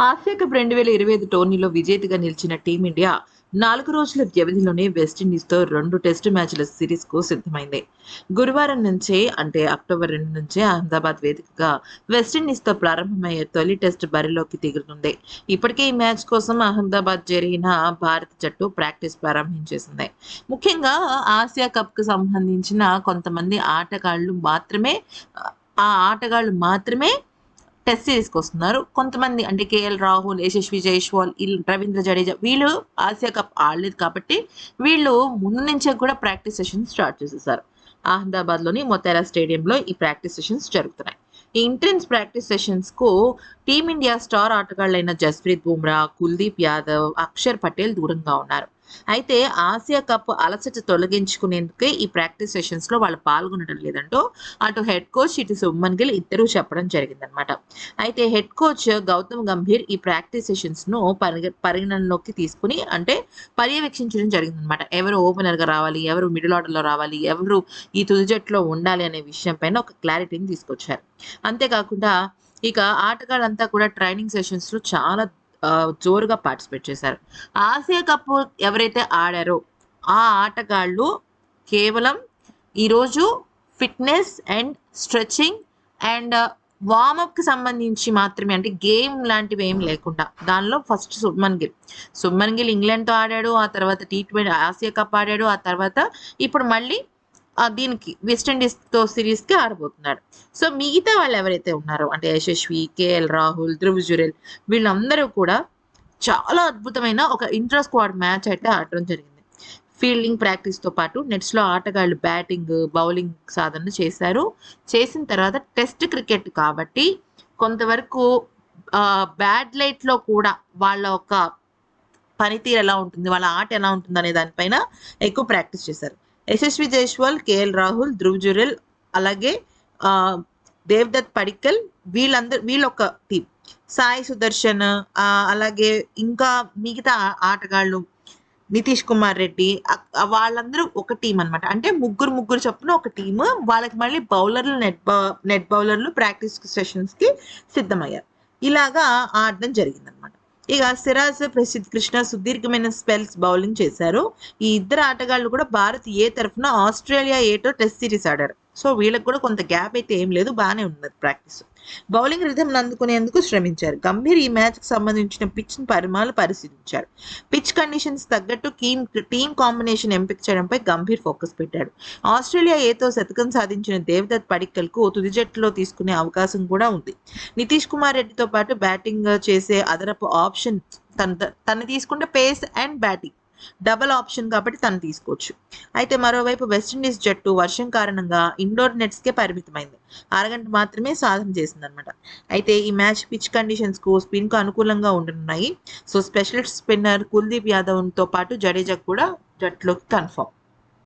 Asia cup రెండు వేల ఇరవై ఐదు టోర్నీలో విజేతగా నిలిచిన టీమిండియా నాలుగు రోజుల వ్యవధిలోనే వెస్టిండీస్తో రెండు టెస్ట్ మ్యాచ్ల సిరీస్కు సిద్ధమైంది. గురువారం నుంచే అంటే అక్టోబర్ రెండు నుంచే అహ్మదాబాద్ వేదికగా వెస్టిండీస్తో ప్రారంభమయ్యే తొలి టెస్ట్ బరిలోకి దిగుతుంది ఇప్పటికే ఈ మ్యాచ్ కోసం అహ్మదాబాద్ జరిగిన భారత జట్టు ప్రాక్టీస్ ప్రారంభించేసింది. ముఖ్యంగా ఆసియా కప్కు సంబంధించిన కొంతమంది ఆటగాళ్ళు మాత్రమే ఆ ఆటగాళ్ళు మాత్రమే టెస్ట్ సిరీస్కి వస్తున్నారు కొంతమంది అంటే కేఎల్ రాహుల్ యశస్వి జైష్వాల్ రవీంద్ర జడేజా వీళ్ళు ఆసియా కప్ ఆడలేదు కాబట్టి వీళ్ళు ముందు నుంచే కూడా ప్రాక్టీస్ సెషన్స్ స్టార్ట్ చేసేసారు. అహ్మదాబాద్లోని మొతేరా స్టేడియంలో ఈ ప్రాక్టీస్ సెషన్స్ జరుగుతున్నాయి. ఈ ఇంటెన్స్ ప్రాక్టీస్ సెషన్స్కు టీమిండియా స్టార్ ఆటగాళ్ళైన జస్ప్రీత్ బుమ్రా కుల్దీప్ యాదవ్ అక్షర్ పటేల్ దూరంగా ఉన్నారు. అయితే ఆసియా కప్ అలసట తొలగించుకునేందుకే ఈ ప్రాక్టీస్ సెషన్స్లో వాళ్ళు పాల్గొనడం లేదంటూ అటు హెడ్ కోచ్ ఇటు సుమన్ గిల్ ఇద్దరూ చెప్పడం జరిగిందనమాట అయితే హెడ్ కోచ్ గౌతమ్ గంభీర్ ఈ ప్రాక్టీస్ సెషన్స్ను పరిగ పరిగణనలోకి తీసుకుని అంటే పర్యవేక్షించడం జరిగిందనమాట ఎవరు ఓపెనర్గా రావాలి ఎవరు మిడిల్ ఆర్డర్లో రావాలి ఎవరు ఈ తుది జట్టులో ఉండాలి అనే విషయం పైన ఒక క్లారిటీని తీసుకొచ్చారు. అంతేకాకుండా ఇక ఆటగాళ్ళంతా కూడా ట్రైనింగ్ సెషన్స్లో చాలా జోరుగా పార్టిసిపేట్ చేశారు. ఆసియా కప్ ఎవరైతే ఆడారో ఆ ఆటగాళ్ళు కేవలం ఈరోజు ఫిట్నెస్ అండ్ స్ట్రెచింగ్ అండ్ వార్మప్కి సంబంధించి మాత్రమే అంటే గేమ్ లాంటివి ఏం లేకుండా. దానిలో ఫస్ట్ సుబ్మన్ గిల్. సుబ్మన్ గిల్ ఇంగ్లాండ్తో ఆడాడు ఆ తర్వాత టీ ట్వంటీ ఆసియా కప్ ఆడాడు ఆ తర్వాత ఇప్పుడు మళ్ళీ దీనికి వెస్టిండీస్తో సిరీస్కి ఆడబోతున్నాడు సో మిగతా వాళ్ళు ఎవరైతే ఉన్నారో అంటే యశస్వి కేఎల్ రాహుల్ ధ్రువ్ జురెల్ వీళ్ళందరూ కూడా చాలా అద్భుతమైన ఒక ఇంటర్ స్క్వాడ్ మ్యాచ్ అయితే ఆడటం జరిగింది. ఫీల్డింగ్ ప్రాక్టీస్తో పాటు నెట్స్లో ఆటగాళ్ళు బ్యాటింగ్ బౌలింగ్ సాధన చేశారు. చేసిన తర్వాత టెస్ట్ క్రికెట్ కాబట్టి కొంతవరకు బ్యాడ్ లైట్లో కూడా వాళ్ళ ఒక పనితీరు ఎలా ఉంటుంది వాళ్ళ ఆట ఎలా ఉంటుంది అనే దానిపైన ఎక్కువ ప్రాక్టీస్ చేశారు. యశస్వి జైస్వాల్ కేఎల్ రాహుల్ ధ్రువ్ జురెల్ అలాగే దేవ్దత్ పడిక్కల్ వీళ్ళందరూ వీళ్ళొక టీం సాయి సుదర్శన్ అలాగే ఇంకా మిగతా ఆటగాళ్ళు నితీష్ కుమార్ రెడ్డి వాళ్ళందరూ ఒక టీం అన్నమాట. అంటే ముగ్గురు ముగ్గురు చొప్పున ఒక టీమ్ వాళ్ళకి మళ్ళీ బౌలర్లు నెట్ బౌ నెట్ బౌలర్లు ప్రాక్టీస్ సెషన్స్కి సిద్ధమయ్యారు. ఇలాగా ఆడడం జరిగిందన్నమాట. ఇక సిరాజ్ ప్రసిద్ధ్ కృష్ణ సుదీర్ఘమైన స్పెల్స్ బౌలింగ్ చేశారు. ఈ ఇద్దరు ఆటగాళ్ళు కూడా భారత్ ఏ తరఫున ఆస్ట్రేలియా ఏటో టెస్ట్ సిరీస్ ఆడారు. సో వీళ్ళకి కూడా కొంత గ్యాప్ అయితే ఏం లేదు బాగానే ఉన్నది ప్రాక్టీస్. బౌలింగ్ రిథమ్ అందుకునేందుకు శ్రమించారు. గంభీర్ ఈ మ్యాచ్కి సంబంధించిన పిచ్ను పరిమాణాలు పరిశీలించారు. పిచ్ కండిషన్స్ తగ్గట్టు టీమ్ టీమ్ కాంబినేషన్ ఎంపిక చేయడంపై గంభీర్ ఫోకస్ పెట్టాడు. ఆస్ట్రేలియా ఏతో శతకం సాధించిన దేవదత్ పడిక్కల్కు తుది జట్టులో తీసుకునే అవకాశం కూడా ఉంది. నితీష్ కుమార్ రెడ్డితో పాటు బ్యాటింగ్ చేసే అదనపు ఆప్షన్ తన తను తీసుకుంటే pace and batting. Double option కాబట్టి తను తీసుకోవచ్చు. అయితే మరోవైపు వెస్టిండీస్ జట్టు వర్షం కారణంగా ఇండోర్ నెట్స్కే పరిమితమైంది. అరగంట మాత్రమే సాధన చేసిందనమాట. అయితే ఈ మ్యాచ్ పిచ్ కండిషన్స్కు స్పిన్కు అనుకూలంగా ఉండనున్నాయి. సో స్పెషలిస్ట్ స్పిన్నర్ కుల్దీప్ యాదవ్తో పాటు జడేజా కూడా జట్టులోకి కన్ఫర్మ్